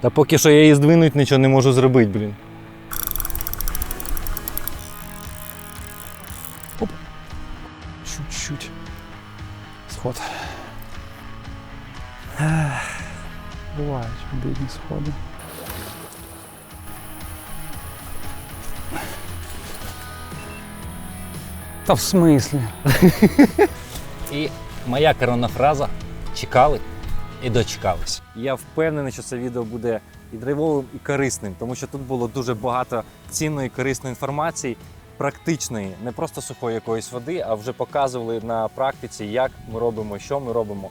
Та поки що я її здвинуть нічого не можу зробити, блін. Оп. Чуть-чуть. Сход. Бувають бідні сходи. Та в смислі? І моя коронна фраза чекали і дочекались. Я впевнений, що це відео буде і драйвовим, і корисним, тому що тут було дуже багато цінної корисної інформації, практичної, не просто сухої якоїсь води, а вже показували на практиці, як ми робимо, що ми робимо.